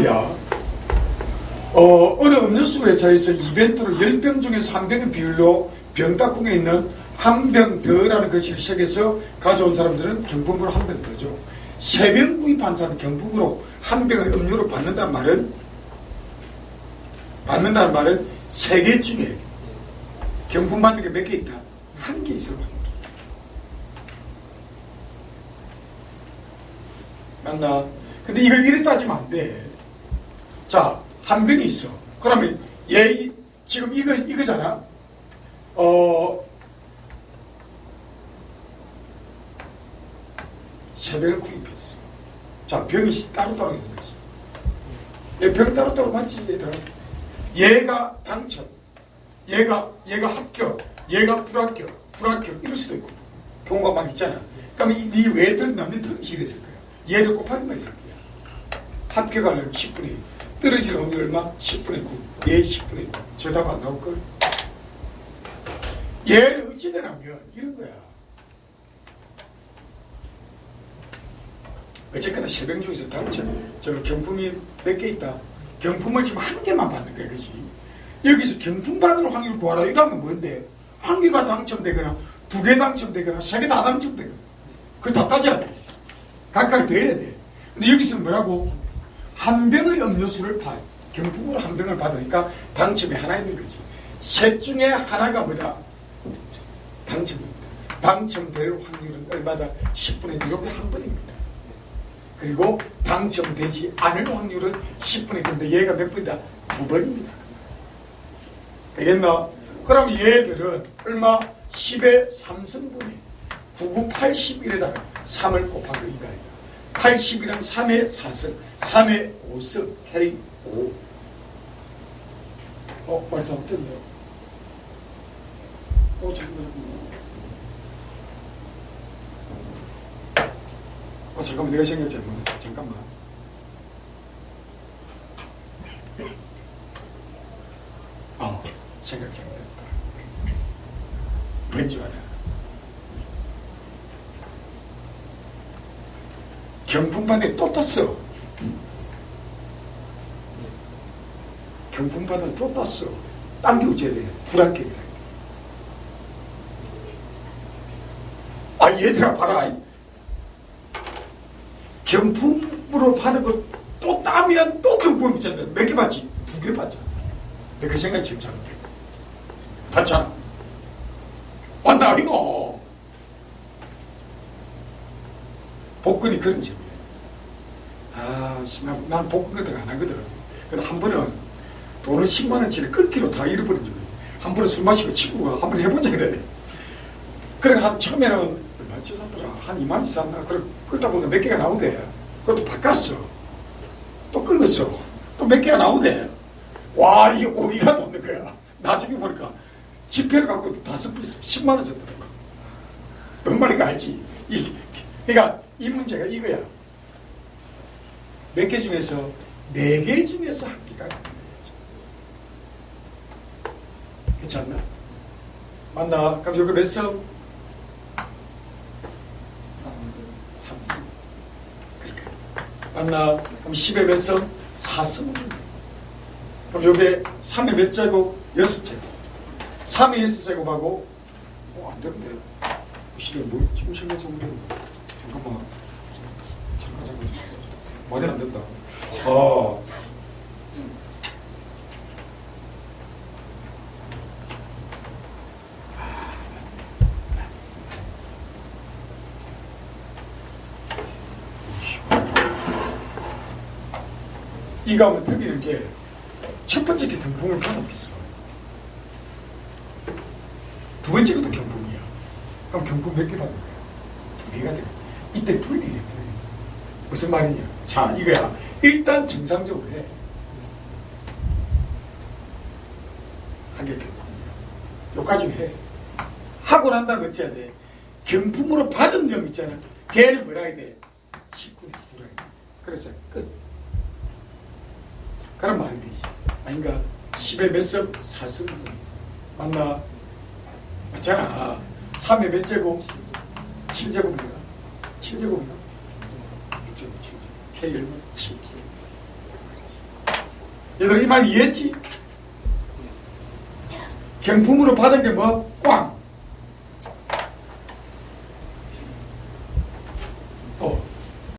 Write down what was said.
말이야. 어, 어느 음료수 회사에서 이벤트로 10병 중에서 한 병의 비율로 병따궁에 있는 한 병 더라는 것을 시작해서 가져온 사람들은 경품으로 한 병 더죠. 세 병 구입한 사람 경품으로 한 병의 음료를 받는다는 말은 받는다는 말은 세 개 중에 경품 받는 게 몇 개 있다? 한 개 있을 확률. 맞나? 근데 이걸 이래 따지면 안 돼. 자, 한 병이 있어. 그러면 얘 이- 지금 이거 이거잖아. 어 세 병을 구입했어. 자, 병이 따로따로 있는 거지. 얘병 따로따로 맞지, 얘들아. 얘가 당첨, 얘가 얘가 합격, 얘가 불합격, 불합격 이럴 수도 있고 경우가 막 있잖아. 그러면 이- 네 외들 남는 틀림식이 있을 거야. 얘를 곱하기만 있을 거야. 합격하면 10분의 1, 떨어질 확률 얼마? 10분의 9, 얘 10분의 9. 저답 안 나올걸? 얘를 어찌 되냐면 이런 거야. 어쨌거나 세병 중에서 당첨, 저 경품이 몇 개 있다. 경품을 지금 한 개만 받는 거야, 그지? 여기서 경품 받을 확률 구하라. 이러면 뭔데? 한 개가 당첨되거나, 두 개 당첨되거나, 세 개 다 당첨되거나. 그걸 다 따져야 돼. 각각 돼야 돼. 근데 여기서는 뭐라고? 한 병의 음료수를 받, 경품으로 한 병을 받으니까 당첨이 하나 있는 거지. 셋 중에 하나가 뭐다? 당첨입니다. 당첨될 확률은 얼마다? 10분의 1, 이게 한 번입니다. 그리고 당첨되지 않을 확률은 10분의 1인데 얘가 몇 번이다? 두 번입니다. 되겠나? 그럼 얘들은 얼마? 10의 3승분의 99, 81에다가 3을 곱한 거 이거 아니야. 80이랑 3의 4승, 3의 5승, 해리 5. 어, 말 잘못됐네요. 어, 잠깐만. 어, 잠깐만, 내가 생각 잘못했다. 잠깐만. 어, 생각 잘못했다. 왠줄 알아? 경품반에 또 땄어. 경품반에 또 땄어. 당겨 줘야 돼. 불합격이라. 아, 얘들아, 봐라. 경품으로 받은 거 또 따면 또 경품 붙잖아. 몇 개 받지? 두 개 받잖아. 내그 생각이 지금 잘못해. 받잖아. 왔다, 이거. 복근이 그런 집이에요. 아, 씨, 난, 난 복근 같은 거 안 하거든. 근데 한 번은 돈을 10만원치를 끊기로 다 잃어버린 적이 한 번은 술 마시고 친구가 한 번 해보자 그래. 그래, 한 처음에는 얼마치 샀더라? 한 2만원치 샀나? 그래, 그러다 보니까 몇 개가 나오대. 그것도 바꿨어. 또 긁었어. 또 몇 개가 나오대. 와, 이게 오기가 도는 거야. 나중에 보니까 지폐를 갖고 다섯 개 있어. 10만원 썼더라고. 뭔 말인가 알지? 이, 그러니까 이 문제가 이거야. 몇 개 중에서 네 개 중에서 한 개가 거지. 괜찮나? 맞나? 그럼 여기 몇 성? 3승. 그렇게. 맞나? 그럼 10에 몇 성? 4승. 그럼 여기에 3에 몇 제곱? 6제곱. 3에 6제곱하고, 어, 안 되는데. 10에 뭐, 지금 생각 잘못했네. 잠깐만. 잠깐, 잠깐, 잠깐. 말이 안 된다. 어. 이 가면 틀리는 게첫 번째 게 경품을 받아 비싸. 두 번째 것도 경품이야. 그럼 경품 몇개 받는 거야? 두 개가 돼. 이때 풀기 되면 무슨 말이냐? 자, 이거야. 일단 정상적으로 해. 한개 경품이야. 요까지 해. 하고 난 다음에 어찌 해야 돼? 경품으로 받은 점 있잖아. 걔를 뭐라 해야 돼? 19를 구라 해. 그래서 끝. 그런 말이 되지. 아닌가? 10의 몇 석? 4석. 맞나? 맞잖아. 3의 몇 제곱? 7제곱인가? 7제곱인가? 6제곱, 7제곱. K 얼마? 7. 얘들 이말 이해했지? 경품으로 받은 게 뭐? 꽝.